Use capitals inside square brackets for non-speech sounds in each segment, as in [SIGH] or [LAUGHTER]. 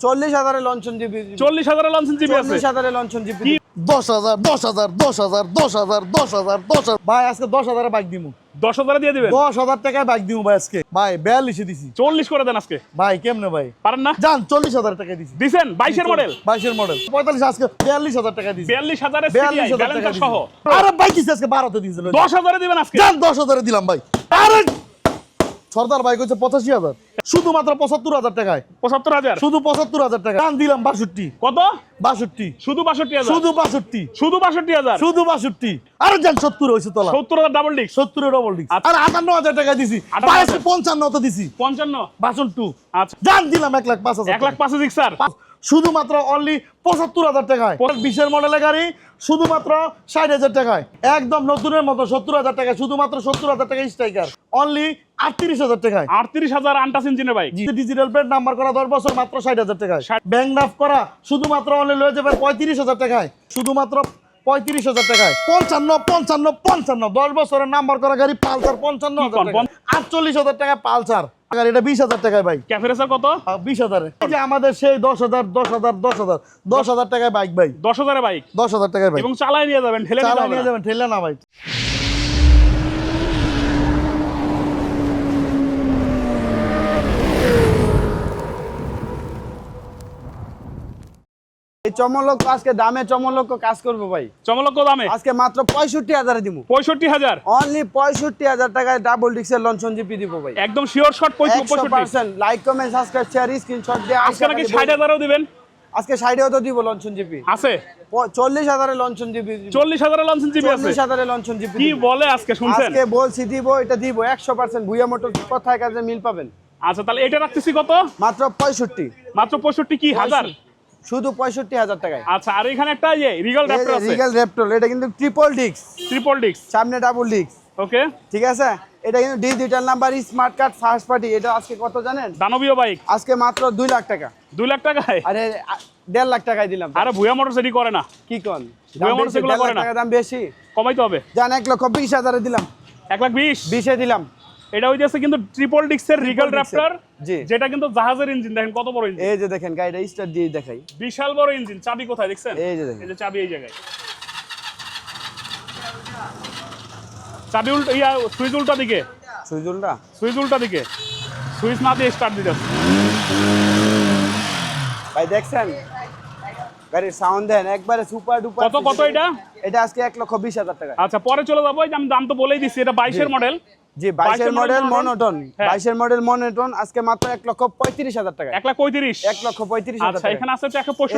চল্লিশ হাজারে লঞ্চন চল্লিশ লঞ্চন চল্লিশ হাজারে লঞ্চন দশ হাজার দশ হাজার দশ হাজার দশ হাজার দশ হাজার দশ হাজার। ভাই আজকে দশ হাজারে বাইক দিমু। দশ হাজারে দিয়ে দিবেন? দশ হাজার টাকায় বাইক দিমু ভাই আজকে। ভাই বিয়াল্লিশে দিছি। চল্লিশ করে দেন আজকে। ভাই কেমনে ভাই? পারেন না? যান চল্লিশ হাজার টাকা দিছি। দিছেন? বাইশের মডেল বাইশের মডেল পঁয়তাল্লিশ আজকে বিয়াল্লিশ হাজার টাকা দিছি। বিয়াল্লিশ হাজার টাকা ব্যালেন্সার দিছি। সহ। আরে বাইক দিছি আজকে বারোতে দিয়েছিল দশ হাজারে দিবেন আজকে। যান দশ হাজারে দিলাম ভাই। আরে! সর্দার বাইক হচ্ছে পঁচাশি হাজার। শুধুমাত্র পঁচাত্তর হাজার টাকায়। পঁচাত্তর হাজার? শুধু পঁচাত্তর হাজার টাকা। দাম দিলাম বাষট্টি। কত? বাষট্টি। শুধু বাষট্টি হাজার? শুধু বাষট্টি। শুধু বাষট্টি হাজার? শুধু বাষট্টি। আরে যান সত্তর হয়েছে তোলা। সত্তর হাজার ডাবল ডিস্ক সত্তরের ডবল। আর আটান্ন হাজার টাকা দিছি। হাজার। পঞ্চান্ন তো দিছি। পঞ্চান্ন? বাসন টু আচ্ছা। জান দিলাম এক লাখ পাঁচ হাজার এক লাখ পাঁচ সিক্সার পাঁচ। শুধুমাত্র অনলি পঁচাত্তর হাজার টাকায়। বিশের মডেলের গাড়ি শুধুমাত্র ষাট হাজার টাকায়। একদম নতুনের মতো সত্তর হাজার টাকায় শুধুমাত্র সত্তর হাজার টাকা স্ট্রাইকার অনলি আটত্রিশ হাজার টাকায়। আটত্রিশ হাজার আন্টাস ইঞ্জিনের বাইক ডিজিটাল প্লেট নাম্বার করা দশ বছর মাত্র ষাট হাজার টাকায়। ব্যাংক ড্রাফট করা শুধুমাত্র অনলি লয়ে যাবে পঁয়ত্রিশ হাজার টাকায়। শুধুমাত্র পঁয়ত্রিশ হাজার টাকায়। পঞ্চান্ন পঞ্চান্ন পঞ্চান্ন। দশ বছরের নাম্বার করা গাড়ি পালসার পঞ্চান্ন হাজার টাকা আটচল্লিশ হাজার টাকায় পালসার। গাড়িটা বিশ হাজার টাকায় ভাই। ক্যাফেরেসার কত? বিশ হাজারে। আমাদের সেই দশ হাজার দশ হাজার দশ হাজার। দশ হাজার টাকায় বাইক ভাই। দশ হাজারের বাইক দশ হাজার টাকায় বাইক এবং চালায় নিয়ে যাবেন ঠেলে নিতে নিয়ে যাবেন ঠেলে না ভাই। এই চমলক আজকে দামে চমলক কাজ করব ভাই। চমলক্ষ দামে? আজকে মাত্র পঁয়ষট্টি হাজারে দিব পঁয়ষট্টি হাজার? অনলি পঁয়ষট্টি হাজার টাকায় ডাবল ডিক্সের লঞ্চন জিপি দিব ভাই। একদম শিওর শট পঁয়ষট্টি percent like comment subscribe share screenshot দিয়ে আজকে নাকি ষাট হাজারও দিবেন? আজকে ষাটেও তো দিব লঞ্চন জিপি আছে? চল্লিশ হাজারে লঞ্চন জিপি চল্লিশ হাজারের লঞ্চন আছে? চল্লিশ হাজারে লঞ্চন জিপি কি বলে আজকে শুনছেন? আজকে বলছি দিব এটা দিব। একশো পার্সেন্ট ভুইয়া মোটর কথায় কাজে মিল পাবেন? আচ্ছা তাহলে এটা রাখতেছি কত? মাত্র পঁয়ষট্টি। মাত্র পঁয়ষট্টি কি হাজার? শুধু পঁয়ষট্টি হাজার টাকায়। আচ্ছা আর এখানে একটা ইয়ে রিগাল র্যাপটর আছে। রিগাল রেপটল এটা কিন্তু ট্রিপল ডিক্স ট্রিপল ডিক্স সামনে ডাবল ডিক্স ওকে ঠিক আছে? এটা কিন্তু digital number smart card first party এটা আজকে কত জানেন? দানবীয় বাইক আজকে মাত্র দুই লাখ টাকা। দুই লাখ টাকায়? আরে আ- দেড় লাখ টাকায় দিলাম। আরে ভুয়া মোটর সেটি করে না। কি কন? ভুয়া মোটর সেগুলো করে না। টাকা দাম বেশি। কমাইতে হবে। জান এক লক্ষ বিশ হাজারে দিলাম। এক লাখ বিশ? বিশে দিলাম। এটা হইতেছে কিন্তু ট্রিপল ডিস্কের রিগাল জি। যেটা কিন্তু জাহাজের ইঞ্জিন দেখেন কত বড় ইঞ্জিন এই যে দেখেন গাড়িটা স্টার্ট দিয়ে দেখাই। বিশাল বড় ইঞ্জিন চাবি কোথায় দেখছেন? এই যে দেখেন। এই যে চাবি এই জায়গায়। চাবি উল্টো ইয়া সুইচ উল্টা দিকে। সুজুলটা সুইচ উল্টা দিকে। সুইচ না দিয়ে স্টার্ট দিতে ভাই দেখছেন? গাড়ির সাউন্ড দেন একবারে সুপার ডুপার কত কত এটা? এটা আজকে এক লক্ষ বিশ হাজার টাকা। আচ্ছা পরে চলে যাব আমি দাম তো বলেই দিচ্ছি এটা বাইশের মডেল জি বাইশের মডেল মনোটন। বাইশের মডেল মনোটন আজকে মাত্র এক লক্ষ পঁয়ত্রিশ হাজার টাকা। এক লাখ পঁয়ত্রিশ। এক লক্ষ পঁয়ত্রিশ হাজার এখানে আছে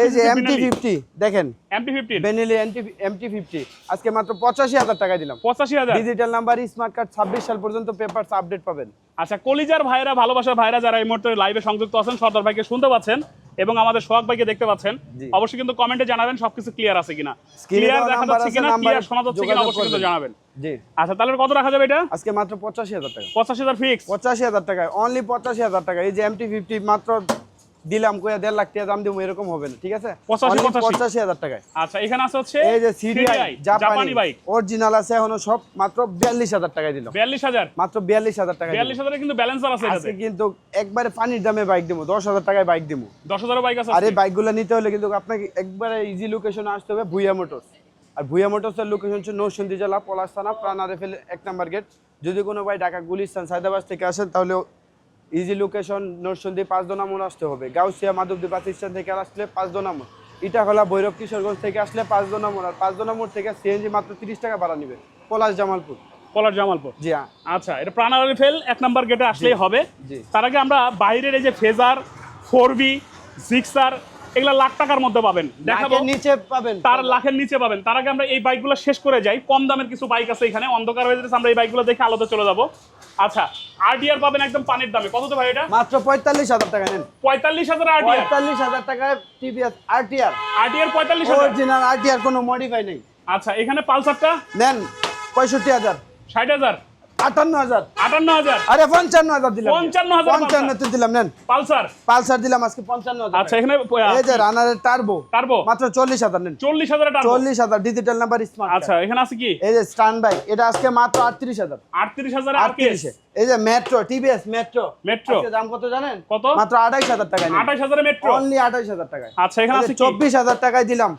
এই যে এমটি ফিফটি দেখেন। MT fifteen Benelli MT MT fifty আজকে মাত্র পঁচাশি হাজার টাকা দিলাম। পঁচাশি হাজার। ডিজিটাল নাম্বার স্মার্ট কার্ড ছাব্বিশ সাল পর্যন্ত পেপার আপডেট পাবেন। আচ্ছা কলিজার ভাইরা ভালোবাসার ভাইরা যারা এই মুহূর্তে লাইভে সংযুক্ত আছেন সর্দার ভাইকে শুনতে পাচ্ছেন এবং আমাদের সোহাগ ভাইকে দেখতে পাচ্ছেন অবশ্যই কিন্তু কমেন্টে জানাবেন সবকিছু ক্লিয়ার আছে কিনা। ক্লিয়ার দেখা যাচ্ছে কিনা ক্লিয়ার শোনা যাচ্ছে কিনা অবশ্যই কিন্তু জানাবেন। জি। আচ্ছা তাহলে কত রাখা যাবে এটা? আজকে মাত্র পঁচাশি হাজার টাকা। পঁচাশি হাজার ফিক্স পঁচাশি হাজার টাকা অনলি পঁচাশি হাজার টাকা। এই যে এমটি ফিফটি মাত্র দিলাম কয়ে দেড় লাখ টাকা দাম দিব এরকম হবে না ঠিক আছে? 85, Only 85 পঁচাশি হাজার টাকায়। আচ্ছা এখানে আছে হচ্ছে এই যে সিডিআই জাপানি জাপানি বাইক অরিজিনাল আছে এখনও সব মাত্র বিয়াল্লিশ হাজার টাকায় দিলাম বিয়াল্লিশ হাজার? মাত্র বিয়াল্লিশ হাজার টাকা বিয়াল্লিশ হাজারে কিন্তু ব্যালেন্সার আছে আজকে কিন্তু একবারে পানির দামে বাইক দেবো দশ হাজার টাকায় বাইক দেবো। দশ হাজার বাইক আছে আর এই। বাইকগুলো নিতে হলে কিন্তু আপনাকে একবারে ইজি লোকেশনে আসতে হবে ভুইয়া মোটরস আর ভুইয়া মোটরসের লোকেশন হচ্ছে নৌসন্দি জেলা পলাশ থানা প্রাণা রেফেল এক নাম্বার গেট যদি কোনো ভাই ঢাকা গুলিস্তান সায়দাবাদ থেকে আসেন তাহলে ইজি লোকেশন নরসন্দি পাঁচ দোনা মোড় আসতে হবে। গাউসিয়া মাধবদী বাস স্ট্যান্ড থেকে আসলে পাঁচ দোনা মোড়। ইটাখলা ভৈরব কিশোরগঞ্জ থেকে আসলে পাঁচ দোনা মোড়। আর পাঁচ দোনা মোড় থেকে সিএনজি মাত্র তিরিশ টাকা ভাড়া নেবে। পলাশ জামালপুর। পলার জামালপুর? জি হ্যাঁ। আচ্ছা এটা প্রাণালী ফেল এক নাম্বার গেটে আসলেই হবে। তার আগে আমরা বাইরের এই যে ফেজার ফোর বি সিক্সার এগুলা লাখ টাকার মধ্যে পাবেন। দেখাবো। নিচে পাবেন। তার লাখের নিচে পাবেন। তার আগে আমরা এই বাইকগুলো শেষ করে যাই। কম দামের কিছু বাইক আছে এখানে। অন্ধকার হয়ে যেতেছে আমরা এই বাইকগুলো দেখে আলোতে চলে যাব। আচ্ছা আরডিআর পাবেন একদম পানির দামে। কত তো ভাই এটা? মাত্র পঁয়তাল্লিশ হাজার টাকা নেন। পঁয়তাল্লিশ হাজার আরডিআর পঁয়তাল্লিশ হাজার টাকায় টিভিএস আরটিআর আরডিআর পঁয়তাল্লিশ হাজার? অরিজিনাল আরটিআর কোনো মডিফাই নেই। আচ্ছা এখানে পালসারটা? নেন পঁয়ষট্টি হাজার। ষাট হাজার। আটান্ন হাজার। আটান্ন হাজার? আরে পঞ্চান্ন হাজার দিলাম। 55,000 পঞ্চান্ন তো দিলাম নেন। পালসার? পালসার দিলাম আজকে পঞ্চান্ন হাজার আচ্ছা এখানে এই যে রানারের টার্বো টার্বো মাত্র চল্লিশ হাজার নেন। চল্লিশ হাজার চল্লিশ হাজার ডিজিটাল নাম্বার স্মার্ট আচ্ছা এখানে আছে কি? এই যে স্টান বাইক এটা আজকে মাত্র আটত্রিশ হাজার। আটত্রিশ হাজার আটত্রিশে। এই যে মেট্রো টিভিএস মেট্রো Metro। দাম কত জানেন? কত? মাত্র আঠাইশ হাজার টাকায় আঠাশ হাজারে মেট্রো অনলি আঠাইশ হাজার টাকায়। আচ্ছা এখানে আছে চব্বিশ হাজার টাকায় দিলাম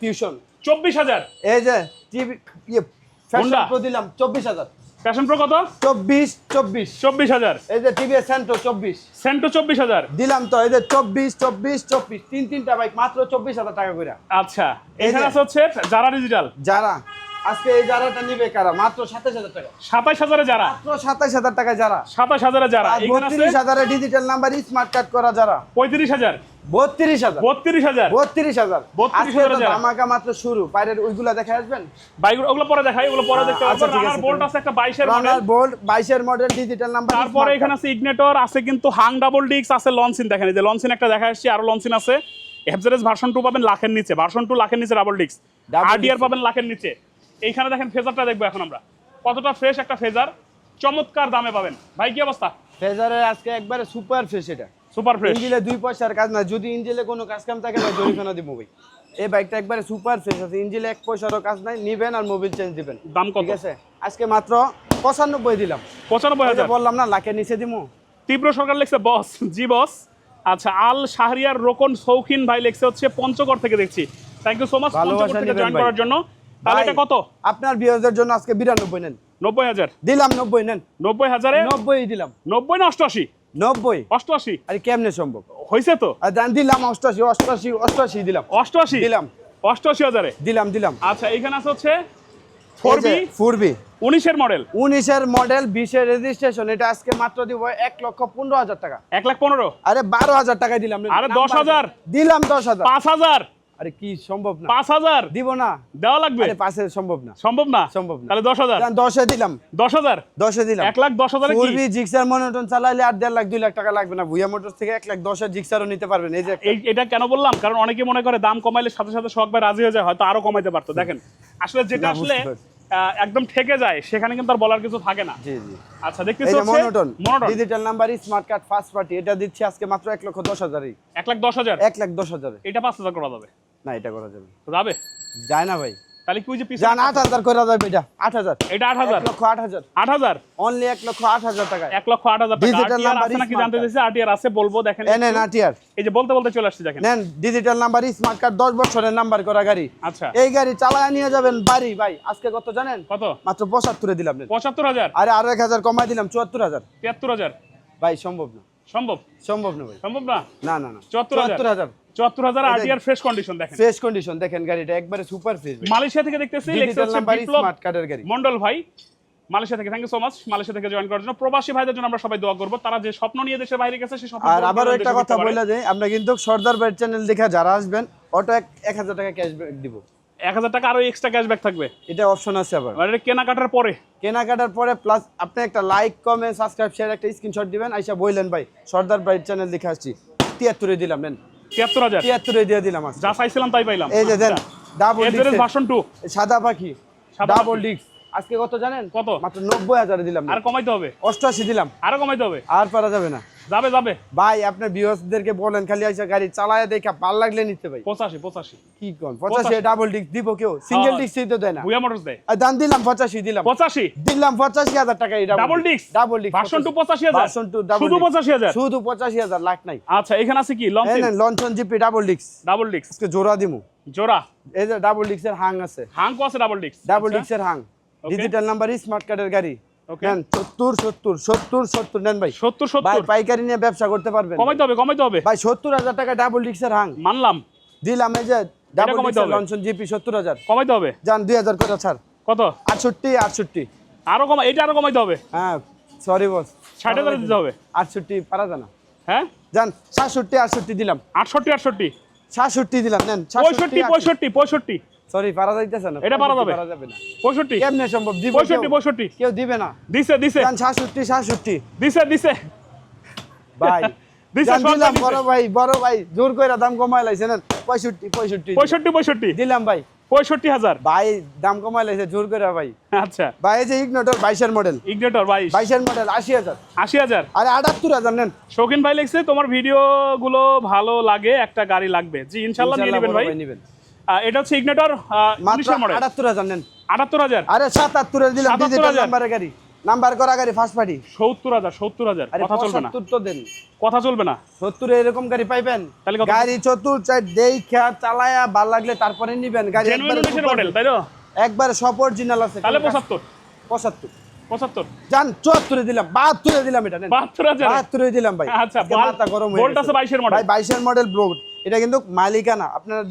টিউশন চব্বিশ হাজার? এই যে টিভি ইয়ে ফ্যাশন প্রো দিলাম চব্বিশ হাজার। ফ্যাশন প্রো কত? চব্বিশ চব্বিশ। চব্বিশ হাজার। এই যে টিভিএস সেন্টো চব্বিশ। সেন্টো চব্বিশ হাজার। দিলাম তো এই যে চব্বিশ চব্বিশ চব্বিশ। তিন তিনটা বাইক মাত্র চব্বিশ হাজার টাকা করে আচ্ছা এখানে আছে হচ্ছে যারা ডিজিটাল যারা। আজকে এই যারাটা নিবে কারা? মাত্র সাতাশ হাজার টাকা। যারা? মাত্র টাকা যারা? সাতাশ হাজারে যারা? আর ডিজিটাল নাম্বার স্মার্ট কার্ড করা যারা? পঁয়ত্রিশ হাজার। বত্রিশ হাজার। বত্রিশ হাজার। বত্রিশ হাজার। 32 আজকে হাজারে তো যারা। ধামাকা মাত্র শুরু। বাইরের ওইগুলা দেখে আসবেন? বাইক ওগুলো পরে দেখাই ওগুলো পরে দেখতে পারব। ঠিক আছে, রানার বোল্ট আছে একটা বাইশের মডেল ডিজিটাল নাম্বার তারপরে এখানে আছে ইগনেটর আছে কিন্তু হাং ডাবল ডিক্স আছে লঞ্চিন দেখেন এই যে লঞ্চিন একটা দেখা আসছে আরও লঞ্চিন আছে। এফজেরেস ভার্সন পাবেন লাখের নিচে। ভার্সন টু লাখের নিচে ডাবল ডিক্স Double আরডিআর। পাবেন লাখের নিচে। এইখানে দেখেন ফেজারটা দেখব এখন আমরা। কতটা ফ্রেশ একটা ফেজার। চমৎকার দামে পাবেন। ভাই কি অবস্থা? ফেজারের আজকে একবারে সুপার ফ্রেশ এটা। সুপার ফ্রেশ ইঞ্জিলে দুই পয়সার কাজ না। যদি ইঞ্জিলে কোনো কাজ কাম থাকে না জরিমানা দিব ভাই। এই বাইকটা একবারে সুপার ফ্রেশ আছে। ইঞ্জিলে এক পয়সারও কাজ নাই নিবেন আর মোবিল চেঞ্জ দিবেন। দাম কত? ঠিক আছে? আজকে মাত্র পঁচানব্বই দিলাম। পঁচানব্বই হাজার। বললাম না লাখের নিচে দিমু তীব্র সরকার লিখছে বস জি বস আচ্ছা আল শাহরিয়ার রোকন শৌখিন ভাই লিখছে হচ্ছে পঞ্চগড় থেকে দেখছি। Thank you so much Panchagarh থেকে জয়েন করার জন্য। তাহলে এটা কত? আপনার বিয়ারদের জন্য আজকে বিরানব্বই নেন। নব্বই হাজার। দিলাম নব্বই নেন। নব্বই হাজারে? নব্বই দিলাম। নব্বই না অষ্টআশি? নব্বই। অষ্টআশি। আরে কেমনে সম্ভব? হয়েছে তো? আর দাম দিলাম অষ্টাশি অষ্টাশি অষ্টাশি দিলাম। অষ্টআশি? দিলাম। অষ্টআশি হাজারে? দিলাম দিলাম। আচ্ছা এখানে আছে হচ্ছে ফোর বি ফোর বি উনিশের মডেল উনিশের মডেল বিশের রেজিস্ট্রেশন এটা আজকে মাত্র দিব এক লক্ষ পনেরো হাজার টাকা। এক লাখ পনেরো? আরে বারো হাজার টাকায় দিলাম। আরে নাম্বার- 10,000 দিলাম দশ হাজার। পাঁচ হাজার? আরে কি সম্ভব না? পাঁচ হাজার? দিব না। দেওয়া লাগবে? আরে পাশে সম্ভব না। সম্ভব না? সম্ভব না। তাহলে দিলাম। দিলাম। লাখ কি? পূর্বী জিক্সার মনোটন চালাইলে আর লাখ লাখ টাকা লাগবে না। ভুয়া থেকে লাখ জিক্সারও নিতে পারবেন। এই যে এটা কেন বললাম? কারণ অনেকে মনে করে দাম কমাইলে সাথে সাথে শখ ভাই রাজি হয়ে যায় হয়তো আরও কমাইতে পারতো। দেখেন আসলে যেটা আসলে একদম ঠেকে যায় সেখানে কিন্তু আর বলার কিছু থাকে না। জি জি। আচ্ছা দেখতেছি হচ্ছে monotone. Digital number smart card first party এটা দিচ্ছি আজকে মাত্র এক লক্ষ দশ হাজারই। এক লাখ দশ হাজার? এক লাখ দশ হাজার। এটা পাঁচ হাজার করা যাবে। না এটা করা যাবে যাবে? যায় না ভাই। তাহলে কি ওই যে যান আট হাজার করে যাবে এটা। আট হাজার? এটা আট হাজার। এক লক্ষ আট হাজার। আট হাজার? অনলি এক লক্ষ আট হাজার টাকায়। এক লক্ষ আট হাজার টাকা। Digital RTR আছে নাকি জানতে চাইছে? আছে বলব দেখেন এই যে বলতে বলতে চলে আসছে দেখেন। নেন ডিজিটাল নাম্বার স্মার্ট কার্ড দশ বছরের নাম্বার করা গাড়ি। আচ্ছা। এই গাড়ি চালায় নিয়ে যাবেন বাড়ি ভাই। আজকে কত জানেন? কত? মাত্র পঁচাত্তরে দিলাম। পঁচাত্তর হাজার? আরে আরও এক হাজার কমাই দিলাম চুয়াত্তর হাজার। তিয়াত্তর হাজার? ভাই সম্ভব না। সম্ভব? সম্ভব না ভাই। সম্ভব না? না না না। চুয়াত্তর হাজার। চুয়াত্তর হাজার চুয়াত্তর হাজার এটা- আরটিআর ফ্রেশ কন্ডিশন দেখেন। ফ্রেশ কন্ডিশন দেখেন গাড়িটা একবারে সুপার ফ্রেশ মালয়েশিয়া থেকে দেখতেছি লেখছে ডিজিটাল হচ্ছে নাম্বার বিপ্লব স্মার্ট কার্ডের গাড়ি। মন্ডল ভাই। মালয়েশিয়া থেকে thank you so much Malaysia থেকে জয়েন করার জন্য প্রবাসী ভাইদের জন্য আমরা সবাই দোয়া করব। তারা যে স্বপ্ন নিয়ে দেশের বাইরে গেছে সেই স্বপ্ন আর পূরণ একটা কথা বলে দেয় আমরা কিন্তু সর্দার চ্যানেল দেখে যারা আসবেন এক হাজার টাকা ক্যাশব্যাক দিব। এক হাজার টাকা আরও এক্সট্রা ক্যাশব্যাক থাকবে। এটা অপশন আছে আবার। এটা কেনাকাটার পরে। কেনাকাটার পরে প্লাস আপনি একটা লাইক কমেন্ট সাবস্ক্রাইব শেয়ার একটা স্ক্রিনশট দিবেন আইসা বললেন ভাই সর্দার বাইট চ্যানেল দেখে আসছি। তিয়াত্তরে দিলাম নেন। তিয়াত্তর হাজার। তিয়াত্তরে দিয়ে দিলাম যা চাইছিলাম তাই পাইলাম। এই যে দেন ডাবল ভার্সন টু সাদা পাখি। সাদা ডাবল ডিস্ক আজকে কত জানেন? কত? মাত্র নব্বই হাজারে দিলাম। আর কমাইতে হবে? অষ্টআশি দিলাম। আরও কমাইতে হবে? আর পারা যাবে না। যাবে যাবে। ভাই আপনার বিহসদেরকে বলেন খালি আইসা গাড়ি চালায় দেখা ভালো লাগলে নিতে ভাই। পঁচাশি পঁচাশি। কি কোন পঁচাশি ডাবল ডিস্ক দিব কেউ? সিঙ্গেল। ডিস্ক তো দেয় না। ভুয়া মোটরস দেয়। আর দাম দিলাম পঁচাশি দিলাম। পঁচাশি? দিলাম পঁচাশি হাজার টাকা double disc double disc version two পঁচাশি। হাজার? ভার্সন টু ডাবল শুধু পঁচাশি হাজার? শুধু পঁচাশি হাজার লাখ নাই। আচ্ছা এখানে আছে কি? লঞ্চ এই নেন লঞ্চন জিপি ডাবল ডিস্ক ডাবল ডিক্স আজকে জোড়া দিমু। জোড়া? এই যে ডাবল ডিস্কের হাং আছে। হাঙ্কো আছে ডাবল ডিক্স ডাবল ডিস্কের হাং। ডিজিটাল নাম্বার স্মার্ট কার্ডের গাড়ি। ওকে নেন সত্তর সত্তর সত্তর সত্তর নেন ভাই। সত্তর ভাই সত্তর পাইকারি নিয়ে ব্যবসা করতে পারবেন। কমাইতে হবে কমাইতে হবে। ভাই সত্তর হাজার টাকা ডাবল হাং মানলাম। দিলাম এই যে ডাবল লঞ্চন জিপি সত্তর হাজার। কমাইতে হবে। যান দুই হাজার করে ছাড়। কত? আটষট্টি আটষট্টি। আরও কমা এটা আরও কমাইতে হবে। হ্যাঁ সরি বস ষাট হাজার দিতে হবে। আটষট্টি পারা যায় না। হ্যাঁ? যান সাতষট্টি আটষট্টি দিলাম। আটষট্টি আটষট্টি। সাতষট্টি দিলাম নেন পঁয়ষট্টি পঁয়ষট্টি পঁয়ষট্টি। সরি পারা যাইতেছে না। এটা পারা যাবে? পারা যাবে না। পঁয়ষট্টি। কেমনে সম্ভব? দিব পঁয়ষট্টি কেউ? পঁয়ষট্টি। কেউ দিবে না। দিছে দিছে। দিছে দিছে। ভাই [LAUGHS] দিছে দিলাম বড় ভাই বড় ভাই জোর করে দাম কমাই লাইছে নেন। পঁয়ষট্টি পঁয়ষট্টি। পঁয়ষট্টি পঁয়ষট্টি। দিলাম ভাই। পঁয়ষট্টি হাজার। ভাই দাম কমাই লাইছে জোর করে ভাই। আচ্ছা। ভাই এই যে ইগনোটর বাইশের মডেল ইগনেটর বাইশ। বাইশের মডেল আশি হাজার। আশি হাজার। আরে আটাত্তর হাজার নেন। শৌখিন ভাই লিখছে তোমার ভিডিও গুলো ভালো লাগে একটা গাড়ি লাগবে। জি ইনশাল্লাহ নিয়ে নেবেন ভাই। এটা হচ্ছে ইগনেটর মাত্র উনিশের মডেল। আটাত্তর হাজার নেন। আটাত্তর হাজার? আরে সাতাত্তরের দিলাম ডিজিটাল নাম্বারের গাড়ি। নাম্বার করা গাড়ি ফার্স্ট পার্টি সত্তর হাজার সত্তর হাজার। আরে কথা চলবে না। পঁচাত্তর তো দেন। কথা চলবে না। সত্তরে এরকম গাড়ি পাইবেন? তাহলে গাড়ি চতুর চাই দেখা চালায়া ভালো লাগলে তারপরে নিবেন। গাড়ি একবারে উনিশের super মডেল তাই তো একবারে সব অরিজিনাল আছে। তাহলে জান দিলাম বাহাত্তরে দিলাম এটা নেন। বাহাত্তর হাজার? বাহাত্তরে দিলাম ভাই। আচ্ছা, গরম হয়ে গেছে। 22 এর model। ভাই বাইশের মডেল এটা কিন্তু মালিকানা। আপনারা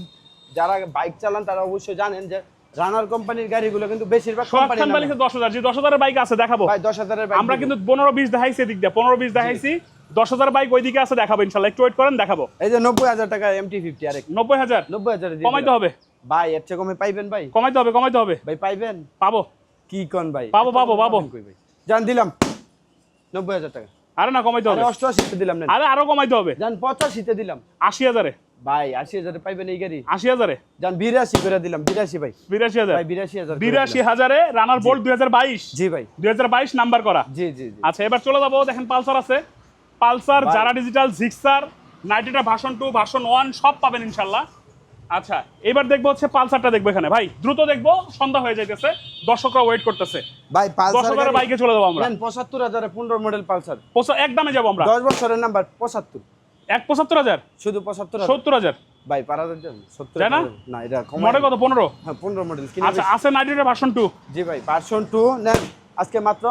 যারা বাইক চালান তারা অবশ্যই জানেন যে রানার কোম্পানির গাড়িগুলো কিন্তু বেশিরভাগ কোম্পানি দশ হাজার যে দশ হাজারের বাইক আছে দেখাবো। ভাই দশ হাজারের বাইক আমরা কিন্তু পনেরো বিশ দেখাইছি এদিক দিয়ে পনেরো বিশ দেখাইছি। দশ হাজার বাইক ওইদিকে আছে দেখাবো ইনশাল্লাহ। একটু ওয়েট করেন দেখাবো। এই যে নব্বই হাজার টাকা এমটি ফিফটি আরেক। নব্বই হাজার? নব্বই হাজার কমাইতে হবে। ভাই এর চেয়ে কমে পাইবেন ভাই। কমাইতে হবে কমাইতে হবে। ভাই পাইবেন? পাবো। কি কন ভাই? পাবো, পাবো, পাবো। জান দিলাম। নব্বই হাজার টাকা। আরে না কমাইতে হবে। আরে অষ্টআশিতে দিলাম না আরে আরও কমাইতে হবে। জান পঁচাশিতে দিলাম। আশি হাজারে। ভাই আশি হাজারে পাইবেন এই গাড়ি। আশি হাজারে? জান বিরাশি করে দিলাম বিরাশি ভাই। বিরাশি হাজার? ভাই বিরাশি হাজার করে বিরাশি হাজারে রানার বোল্ট দুই হাজার বাইশ? জি ভাই। দুই হাজার বাইশ নাম্বার করা। জি জি আচ্ছা এবার চলে যাব দেখেন পালসার আছে। পালসার। যারা ডিজিটাল জিক্সার নাইট্রিটা ভার্সন টু ভার্সন ওয়ান সব পাবেন ইনশাল্লাহ। আচ্ছা এবার দেখব হচ্ছে পালসারটা দেখব এখানে। ভাই দ্রুত দেখব সন্ধ্যা হয়ে যাইতেছে। দর্শকরা ওয়েট করতেছে। ভাই পালসার বাইকে চলে যাব আমরা। নেন পঁচাত্তর হাজারে পনেরো মডেল পালসার। পঁচা- এক যাব আমরা। দশ বছরের নাম্বার পঁচাত্তর। এক পঁচাত্তর হাজার? শুধু পঁচাত্তর সত্তর হাজার। ভাই পারা সত্তর না? না এটা মডেল কত? পনেরো? হ্যাঁ পনেরো মডেল আচ্ছা আছে নাইট্রিটা ভার্সন টু জি ভাই পার্সন টু নেন। আজকে মাত্র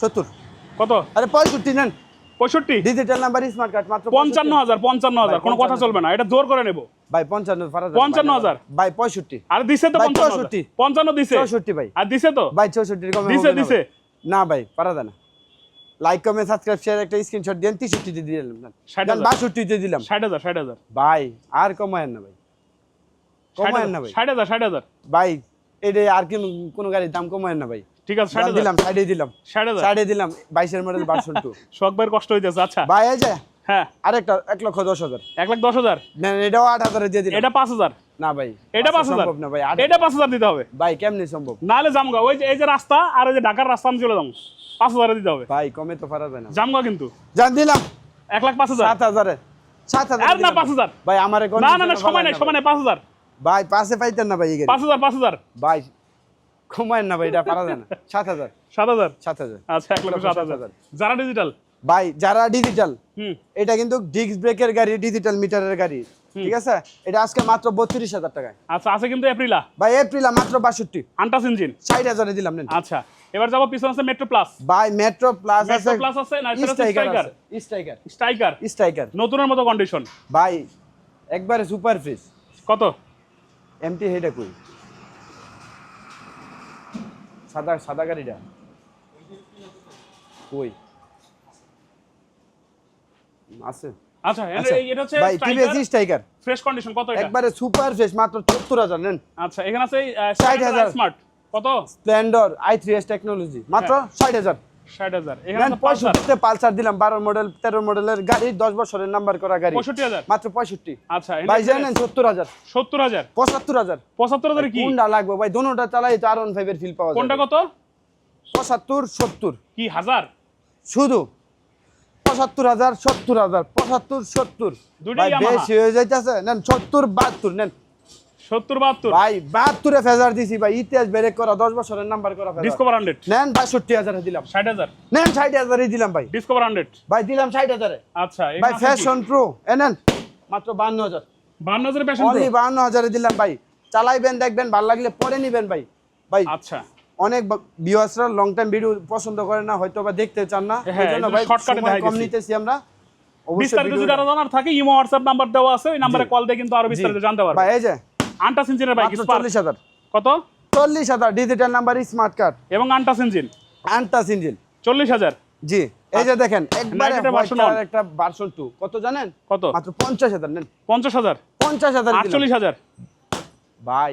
সত্তর। কত? আরে পঁয়ষট্টি নেন। পঁয়ষট্টি? ডিজিটাল নাম্বার স্মার্ট কার্ড মাত্র পঞ্চান্ন হাজার পঞ্চান্ন হাজার কোনো কথা চলবে না। এটা জোর করে নেব। ভাই পঞ্চান্ন পঞ্চান্ন হাজার। ভাই পঁয়ষট্টি। আর দিছে তো ভাই, পঞ্চান্ন চৌষট্টি। দিছে? চৌষট্টি ভাই। আর দিছে তো? ভাই চৌষট্টির দিছে, দিছে। না ভাই পারা যায় না। লাইক কমেন্ট সাবস্ক্রাইব শেয়ার একটা স্ক্রিনশট দেন তেষট্টিতে দিয়ে দিলাম। দেন হাজার। বাষট্টিতে দিলাম। ষাট হাজার ষাট হাজার। ভাই আর কমায়েন না ভাই। কমায়েন না ভাই। হাজার ষাট হাজার ষাট হাজার। ভাই এটা আর কি কোনো গাড়ির দাম কমায়েন না ভাই। ঠিক আছে দিলাম দিলাম। দিলাম মডেল ভার্সন টু [LAUGHS] শখ ভাইয়ের কষ্ট হইতেছে আচ্ছা। ভাই এই যে হ্যাঁ। আরেকটা এক লক্ষ দশ হাজার। এক লাখ দশ হাজার? নেন এটাও আট হাজারে দিয়ে দিলাম। এটা পাঁচ হাজার। না ভাই এটা পাঁচ পাঁচশো হাজার। সম্ভব না ভাই এটা পাঁচ হাজার দিতে হবে। ভাই কেমনি সম্ভব? নাহলে জামগা ওই যে এই যে রাস্তা আর এই যে ঢাকার রাস্তা আমি চলে যাব পাঁচ হাজারে দিতে হবে। ভাই কমে তো পারা যায় না। জামগা কিন্তু। জান দিলাম। এক লাখ পাঁচ হাজার। সাত হাজারে। সাত হাজার আর না পাঁচ হাজার। ভাই আমার না না না সময় নাই সময় নাই পাঁচ হাজার। ভাই পাশে পাইতেন না ভাই পাঁচ হাজার পাঁচ হাজার। ভাই না ভাই এটা পারা যায় না। সাত হাজার। সাত হাজার? সাত হাজার। আচ্ছা এক লক্ষ সাত হাজার। যারা ডিজিটাল ভাই যারা ডিজিটাল হুম। এটা কিন্তু ডিস্ক ব্রেকের গাড়ি ডিজিটাল মিটারের গাড়ি। ঠিক আছে? এটা আজকে মাত্র বত্রিশ হাজার টাকায়। আচ্ছা আছে কিন্তু এপ্রিলা। ভাই এপ্রিলা মাত্র বাষট্টি। Untouched engine. ষাট হাজারে দিলাম নেন। আচ্ছা এবার যাব পিছনে আছে মেট্রো প্লাস ভাই মেট্রো প্লাস আছে প্লাস আছে স্ট্রাইকার স্ট্রাইকার স্ট্রাইকার স্ট্রাইকার নতুনের মতো কন্ডিশন ভাই একবারে সুপার ফ্রিজ কত? এমটি হেডে কই? সাদা সাদা গাড়িটা? কই? আছে। আচ্ছা আচ্ছা এটা হচ্ছে ভাই টিভিএস স্ট্রাইকার ফ্রেশ কন্ডিশন কত এটা? একবারে সুপার ফ্রেশ মাত্র নেন। আচ্ছা এখানে আছে। স্মার্ট কত? স্প্লেন্ডর টেকনোলজি মাত্র হাজার। এখানে পালসার পঁয়ষট্টিতে পালসার দিলাম বারো মডেল তেরো মডেলের গাড়ি বছরের নাম্বার করা গাড়ি। মাত্র আচ্ছা ভাই জানেন কি? কোনটা লাগবে? ভাই দোনোটা চালাই তো আর ফিল পাওয়া কোনটা কত? পঁচাত্তর সত্তর। কি হাজার? শুধু পঁচাত্তর হাজার সত্তর হাজার পঁচাত্তর সত্তর। বেশি হয়ে যাইতেছে। নেন সত্তর বাহাত্তর নেন। সত্তর বাহাত্তর। ভাই বাহাত্তরে ফেজার দিছি ভাই। ইতিহাস বেরেক করা দশ বছরের নাম্বার করা ডিসকভার হান্ড্রেড নেন বাষট্টি হাজারে দিলাম। ষাট হাজার। নেন ষাট হাজারই দিলাম ভাই। ডিসকভার হান্ড্রেড ভাই দিলাম ষাট হাজারে। আচ্ছা ভাই ফ্যাশন প্রো এ নেন মাত্র বান্ন হাজার। বান্ন হাজার ফ্যাশন অনলি বান্ন হাজারে দিলাম ভাই। চালাইবেন দেখবেন ভালো লাগলে পরে নিবেন ভাই। ভাই আচ্ছা। অনেক ভিউয়ার্সরা লং টাইম ভিডিও পছন্দ করে না হয়তো বা দেখতে চান না। হ্যাঁ, এজন্য ভাই শর্টকাটে কম নিতেছি আমরা। বিস্তারিত যদি আরও জানার থাকে ইমো হোয়াটসঅ্যাপ নাম্বার দেওয়া আছে ওই নম্বরে কল দিয়ে কিন্তু আরও বিস্তারিত জানতে পারবে। ভাই এই যে। আন্টা সিনজিনের বাইক 40000 কত? 40000 ডিজিটাল নাম্বার স্মার্ট কার্ড এবং আন্টাস ইঞ্জিন আন্টাস ইঞ্জিন 40000 জি। এই যে দেখেন একবারে একটা ভার্সন 2 কত জানেন? কত? মাত্র 50000 নেন। 50000 50000 48000 ভাই।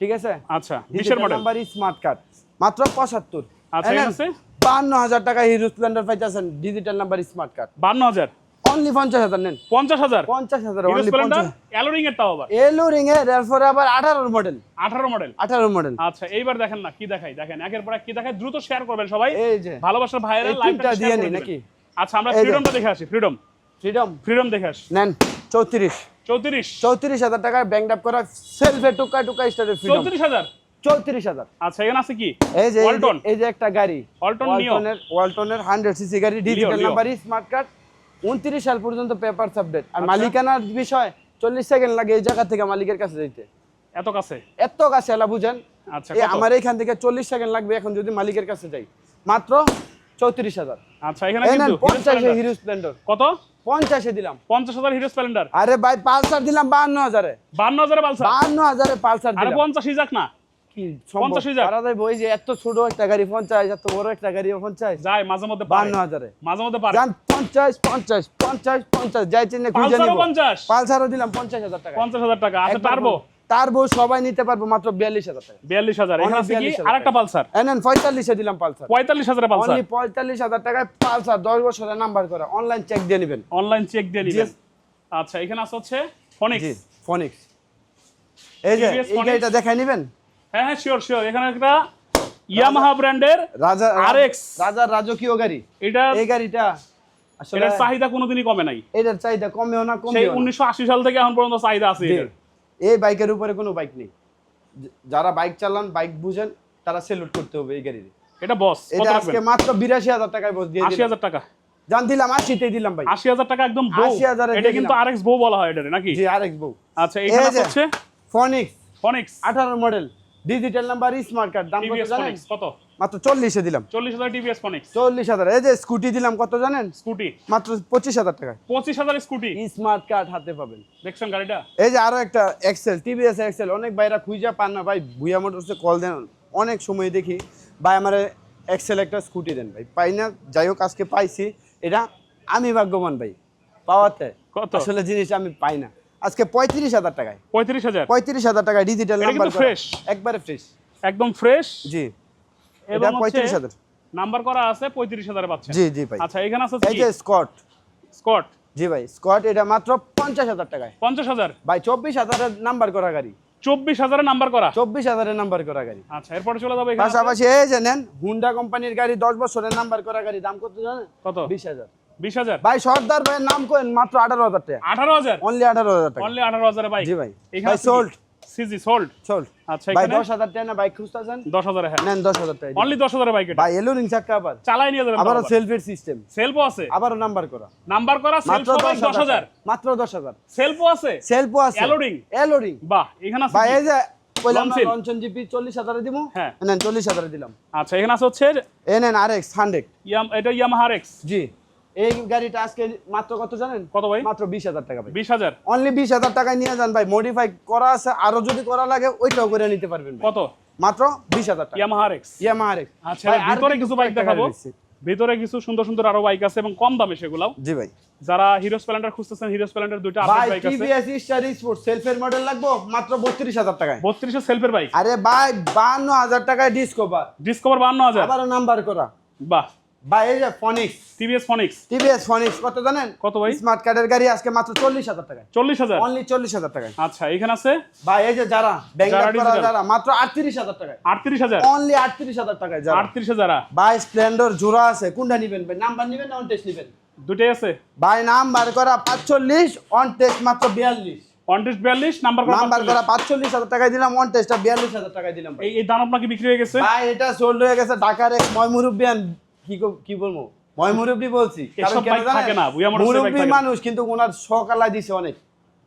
ঠিক আছে? আচ্ছা বিশের মডেল নাম্বার স্মার্ট কার্ড মাত্র পঁচাত্তর। আচ্ছা, এখানে আছে? বান্ন হাজার টাকা হিরো স্প্লেন্ডার পাইতেছেন ডিজিটাল নাম্বার স্মার্ট কার্ড বান্ন হাজার? অনলি পঞ্চাশ হাজার নেন। পঞ্চাশ হাজার? পঞ্চাশ হাজার হিরো অনলি স্প্লেন্ডার পঞ্চাশ। অ্যালোরিং এর তাও আবার। এলো রিং এর এরপরে আবার আঠারোর মডেল আঠারো মডেল আঠারো মডেল আচ্ছা এইবার দেখেন না কি দেখাই দেখেন একের পর এক কি দেখায় দ্রুত শেয়ার করবেন সবাই। এই যে ভালোবাসার ভাইয়েরা লাইভটা দিয়ে শেয়ার নাকি? আচ্ছা আমরা। ফ্রিডমটা দেখে আসি ফ্রিডম ফ্রিডম ফ্রিডম দেখে আসি। নেন। চৌত্রিশ। চৌত্রিশ। চৌত্রিশ হাজার টাকায় ব্যাংক করা সেলফে টুকা টুকা স্টারের ফ্রিডম চৌত্রিশ হাজার? চৌত্রিশ হাজার। আচ্ছা এখানে আছে কি? এই যে ওয়ালটন এই যে একটা গাড়ি। ওয়ালটন ওয়ালটনের ওয়ালটনের হান্ড্রেড সিসি গাড়ি ডিজিটাল নাম্বার স্মার্ট কার্ড উনত্রিশ সাল পর্যন্ত পেপার আপডেট আর মালিকানার বিষয় চল্লিশ সেকেন্ড লাগে এই জায়গা থেকে মালিকের কাছে যাইতে। এত কাছে? এত কাছে এলা বুঝেন। আচ্ছা আমার এইখান থেকে চল্লিশ সেকেন্ড লাগবে এখন যদি মালিকের কাছে যাই। মাত্র চৌত্রিশ হাজার। আচ্ছা এখানে পঞ্চাশে হিরো স্প্লেন্ডার কত? পঞ্চাশে দিলাম। পঞ্চাশ হাজার হিরো স্প্লেন্ডার আরে ভাই পালসার দিলাম বান্ন হাজারে বান্ন হাজারে পালসার বান্ন হাজারে পালসার আরে পঞ্চাশই পঞ্চাশ যাক না এত ছোট একটা গাড়ি পঞ্চাশ এত বড় একটা গাড়ি পঞ্চাশ। যায় মাঝে মধ্যে বান্ন হাজারে মাঝে মধ্যে পারে। পঞ্চাশ পঞ্চাশ পঞ্চাশ পঞ্চাশ যাই চিনে পালসারও দিলাম পঞ্চাশ হাজার টাকা। পঞ্চাশ হাজার টাকা। আচ্ছা টার্বো তার বউ সবাই নিতে পারব মাত্র বিয়াল্লিশ হাজার টাকা। বিয়াল্লিশ হাজার। এখানে আছে কি? 42,000 আরেকটা পালসার। এনেন পঁয়তাল্লিশে দিলাম পালসার। পঁয়তাল্লিশ হাজারে পালসার। পঁয়তাল্লিশ হাজার টাকায় পালসার দশ বছরের নাম্বার করা। অনলাইন চেক দিয়ে নেবেন। অনলাইন চেক দিয়ে নিবেন। আচ্ছা এখানে আছে হচ্ছে ফনিক্স ফনিক্স এই যে এই। গাড়িটা দেখাই নেবেন? হ্যাঁ হ্যাঁ শিওর শিওর এখানে একটা ইয়ামাহা ব্র্যান্ডের রাজা RX রাজার রাজকীয় গাড়ি। এটা এই গাড়িটা আসলে এটার চাহিদা কোনোদিনই কমে নাই। এটার চাহিদা কমেও না উনিশশো আশি সাল থেকে এখন পর্যন্ত চাহিদা আছে। এটার। এই বাইকের উপরে কোনো বাইক নেই। যারা বাইক চালান বাইক বুঝেন তারা সেলুট করতে হবে এই গাড়ির। এটা বস এটা আজকে মাত্র বিরাশি হাজার টাকায় বস দিয়ে আশি দিলাম। হাজার টাকা। জান দিলাম আশিতেই দিলাম ভাই। আশি হাজার টাকা একদম বউ। 80,000 এটা কিন্তু। আরএক্স বউ বলা হয় এটারে নাকি? জি আরেক বউ। আচ্ছা যে। হচ্ছে? ফনিক্স ফনিক্স আঠারো model digital number smart card দাম কত জানেন? কত? মাত্র চল্লিশে দিলাম। চল্লিশ হাজার টিভিএস ফনিক্স চল্লিশ হাজার। এই যে স্কুটি দিলাম কত জানেন? স্কুটি। মাত্র পঁচিশ হাজার টাকা পঁচিশ হাজার স্কুটি। স্মার্ট কার্ড হাতে পাবেন। দেখছেন গাড়িটা? এই যে আরও একটা এক্সেল টিভিএস এক্সেল। অনেক ভাইরা খুঁজা পান না। ভাই ভুইয়া মোটরসে কল দেন। অনেক সময় দেখি ভাই আমার এক্সেল একটা স্কুটি দেন। ভাই পাই না। যাই হোক আজকে পাইছি। এটা আমি ভাগ্যবান ভাই। পাওয়াতে কত? আসলে জিনিস আমি পাই না। আজকে পঁয়ত্রিশ হাজার টাকায়। পঁয়ত্রিশ হাজার? পঁয়ত্রিশ হাজার টাকায় ডিজিটাল নাম্বার কিন্তু একবারে ফ্রেশ একদম ফ্রেশ জি। এটা পঁয়ত্রিশ হাজার। নাম্বার করা আছে পঁয়ত্রিশ হাজারে পাচ্ছেন জি জি ভাই। আচ্ছা এখানে আছে এই যে স্কট। স্কট। জি ভাই স্কট এটা মাত্র পঞ্চাশ হাজার টাকায়। পঞ্চাশ হাজার? ভাই চব্বিশ হাজারের নাম্বার করা গাড়ি। চব্বিশ হাজারে নাম্বার করা? চব্বিশ হাজারের নাম্বার করা গাড়ি। আচ্ছা এরপরে চলে যাব এখানে। পাশাপাশি এই যে নেন হুন্ডা কোম্পানির গাড়ি দশ বছরের নাম্বার করা গাড়ি দাম কত জানেন? কত? বিশ হাজার। বিশ হাজার? ভাই সর্দার ভাইয়ের নাম করেন মাত্র আঠারো হাজার টাকা। আঠারো হাজার? অনলি আঠারো হাজার টাকা। অনলি আঠারো হাজারে বাইক জি ভাই। ভাই সোল্ড সিজি সোল্ড সোল্ড আচ্ছা ভাই এখানে? দশ হাজার টাকা না বাইক খুঁজতেছেন? দশ হাজারে হ্যাঁ। নেন দশ হাজার টাকা অনলি দশ হাজারে বাইক এটা ভাই এলো রিং চাক্কা আবার। চালাই নিয়ে যাবেন আবারও সেলফের সিস্টেম সেলফও আছে। আবারও নাম্বার করা। নাম্বার করা সেলফ দশ দশ হাজার। মাত্র দশ হাজার। সেলফও আছে। সেলফও আছে। Alloring? এলোরিং বাহ এখানে আছে ভাই এই যে কইলাম না? জিপি হ্যাঁ। নেন দিলাম। আচ্ছা এখানে আছে হচ্ছে এ নেন আর এক্স ইয়াম এটা ইয়ামাহা এক্স জি। এই গাড়িটা আজকে মাত্র কত জানেন? কত ভাই? মাত্র বিশ হাজার টাকা ভাই। বিশ হাজার? অনলি বিশ হাজার টাকায় নিয়ে যান ভাই। মডিফাই করা আছে আরও যদি করা লাগে ওইটাও করে নিতে পারবেন কত? মাত্র বিশ হাজার টাকা। Yamaha X Yamaha R X আচ্ছা ভিতরে কিছু বাইক দেখাবো। ভিতরে কিছু সুন্দর সুন্দর আরও বাইক আছে এবং কম দামে সেগুলো জি ভাই। যারা হিরো স্প্লেন্ডার খুঁজতেছেন হিরো স্প্লেন্ডার দুইটা আপডেট বাইক আছে। টিভিএস স্টার স্পোর্ট সেলফের মডেল লাগবো মাত্র বত্রিশ হাজার টাকায়। বত্রিশের সেলফের বাইক আরে ভাই বান্ন হাজার টাকায় ডিসকভার ডিসকভার বান্ন হাজার। আবারও নাম্বার করা। বাহ। ভাই এই যে ফনিক্স টিভিএস ফনিক্স টিভিএস ফনিক্স কত জানেন? কত ভাই? স্মার্ট কার্ডের গাড়ি আজকে মাত্র চল্লিশ হাজার টাকায়। চল্লিশ হাজার? অনলি চল্লিশ হাজার টাকায়। আচ্ছা এখানে আছে? ভাই এই যে যারা করা মাত্র অনলি টাকায়। যারা। আটত্রিশ হাজার। ভাই স্প্লেন্ডর জোড়া আছে কোনটা নিবেন ভাই? নাম্বার নিবেন না অন টেস্ট নিবেন? দুটাই আছে। ভাই নাম্বার করা পাঁচচল্লিশ অন টেস্ট মাত্র বিয়াল্লিশ। পঞ্চাশ বিয়াল্লিশ নাম্বার করা নাম্বার 45 করা পাঁচচল্লিশ। হাজার টাকায় দিলাম টাকায় দিলাম এই এই দানব নাকি বিক্রি হয়ে গেছে? ভাই এটা সোল্ড হয়ে গেছে ঢাকার এক ময় মুরব্বিয়ান কি কি বলব? ময় মুরব্বি বলছি মুরব্বি মানুষ কিন্তু ওনার সকালা দিছে অনেক।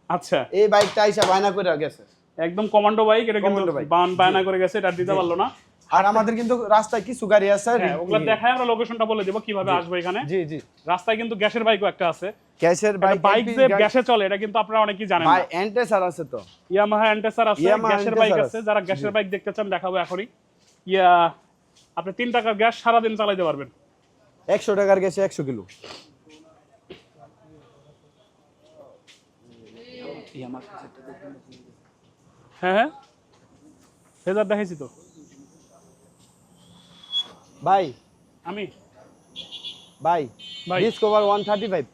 আচ্ছা। এই বাইকটা আইসা বায়না করে গেছে। একদম কমান্ডো বাইক এটা কিন্তু বান বায়না করে গেছে এটা দিতে পারল না। আর আমাদের কিন্তু রাস্তায় কিছু গাড়ি আছে হ্যাঁ ওগুলো দেখায় আমরা লোকেশনটা বলে দেবো কীভাবে আসব এখানে। জি জি। রাস্তায় কিন্তু গ্যাসের বাইকও একটা আছে। ক্যাশের বাইক বাইক যে গ্যাসে চলে এটা কিন্তু আপনারা অনেকেই জানেন ভাই এন্টেসার আছে তো। ইয়ামাহা অ্যান্টেসার আছে গ্যাসের বাইক আছে আছে। যারা গ্যাসের বাইক দেখতে চান দেখাবো এখনই। ইয়া আপনি তিন টাকার গ্যাস সারাদিন চালাইতে পারবেন। একশো টাকার গ্যাসে একশো কিলো। হ্যাঁ হ্যাঁ। ফেজার দেখাইছি তো। ভাই। আমি। ভাই ভাই। ডিসকভার ওয়ান থার্টি ফাইভ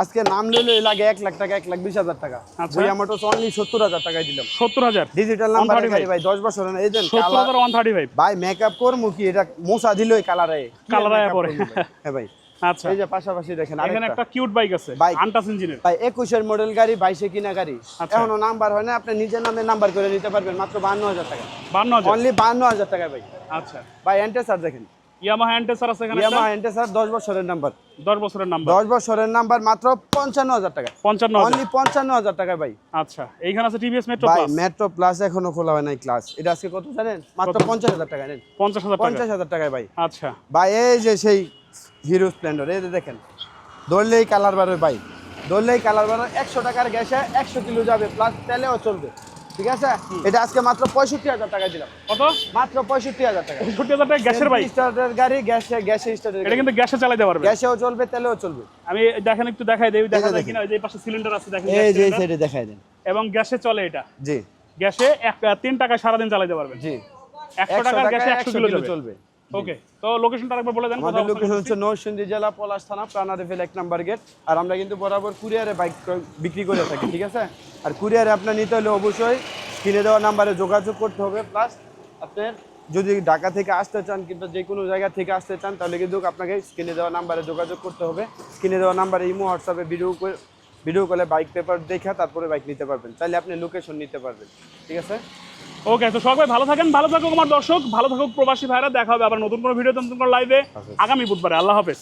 আজকে নাম লাগে এক লাখ টাকা এক লাখ বিশ হাজার টাকা। আচ্ছা। ভুইয়া মোটরস অনলি সত্তর হাজার টাকায় দিলাম। সত্তর হাজার। ডিজিটাল নাম্বার 135 ভাই দশ বছর না এই দেন কালার ভাই মেকআপ করমু কি? এটা মোসা দিলই কালার পরে। হ্যাঁ ভাই। আচ্ছা। এই যে পাশাপাশি দেখেন এখানে একটা কিউট বাইক আছে Bike। আনটাস ইঞ্জিনের ভাই একুশের মডেল গাড়ি বাইশে কিনা গাড়ি। আচ্ছা। এখনও নাম্বার হয় না আপনি নিজের নামে নাম্বার করে নিতে পারবেন মাত্র বান্ন হাজার টাকা। বান্ন হাজার। অনলি বান্ন হাজার টাকা ভাই। আচ্ছা। ভাই এন্টেসার দেখেন। ইয়ামাহা আছে এখানে এন্টেসার বছরের নাম্বার। দশ বছরের নাম্বার। দশ বছরের নাম্বার মাত্র পঞ্চান্ন হাজার টাকা। অনলি ভাই। আচ্ছা এইখানে আছে টিভিএস মেট্রো ভাই প্লাস মেট্রো প্লাস এখনও খোলা হয় নাই ক্লাস এটা আজকে কত জানেন? মাত্র পঞ্চাশ হাজার টাকা নেন। টাকায়? ভাই। আচ্ছা। ভাই এই যে সেই হিরো স্প্লেন্ডার এই দেখেন। ধরলেই কালার বাড়বে ভাই। ধরলেই কালার বাড়বে একশো টাকার গ্যাসে একশো কিলো যাবে প্লাস তেলেও চলবে। ঠিক আছে? এটা আজকে মাত্র পঁয়ষট্টি হাজার টাকা দিলাম। কত? মাত্র পঁয়ষট্টি হাজার টাকা। পঁয়ষট্টি হাজার টাকা গ্যাসের বাইক স্টার্টের গাড়ি গ্যাসে গ্যাসে স্টার্টের এটা কিন্তু গ্যাসে চালাতে পারবে। গ্যাসেও চলবে তেলেও চলবে। আমি দেখেন একটু দেখাই দেই। দেখা যায়। কিনা? ওই যে পাশে সিলিন্ডার আছে দেখেন এই যে সাইডে দেখাই দেন। এবং গ্যাসে চলে এটা। জি। গ্যাসে এক তিন সারা সারাদিন চালাতে পারবে। জি। একশো টাকার গ্যাসে একশো কিলো চলবে। ওকে তো লোকেশনটা একবার বলে দেন আমাদের লোকেশন হচ্ছে নরসিংদী জেলা পলাশ থানা এক নাম্বার গেট। আর আমরা কিন্তু বরাবর কুরিয়ারে বাইক বিক্রি করে থাকি ঠিক আছে? আর কুরিয়ারে আপনার নিতে হলে অবশ্যই কিনে দেওয়া নাম্বারে যোগাযোগ করতে হবে। প্লাস আপনার যদি ঢাকা থেকে আসতে চান কিন্তু যে কোনো জায়গা থেকে আসতে চান তাহলে কিন্তু আপনাকে স্ক্রিনে দেওয়া নাম্বারে যোগাযোগ করতে হবে। স্ক্রিনে দেওয়া নাম্বারে ইমো হোয়াটসঅ্যাপে ভিডিও ভিডিও কলে বাইক পেপার দেখা তারপরে বাইক নিতে পারবেন। চাইলে আপনি লোকেশন নিতে পারবেন ঠিক আছে? ওকে তো সবাই ভালো থাকেন ভালো থাকুক আমার দর্শক ভালো থাকুক প্রবাসী ভাইরা দেখা হবে আবার নতুন কোনো ভিডিও নতুন কোনো লাইভে আগামী বুধবারে। আল্লাহ হাফেজ।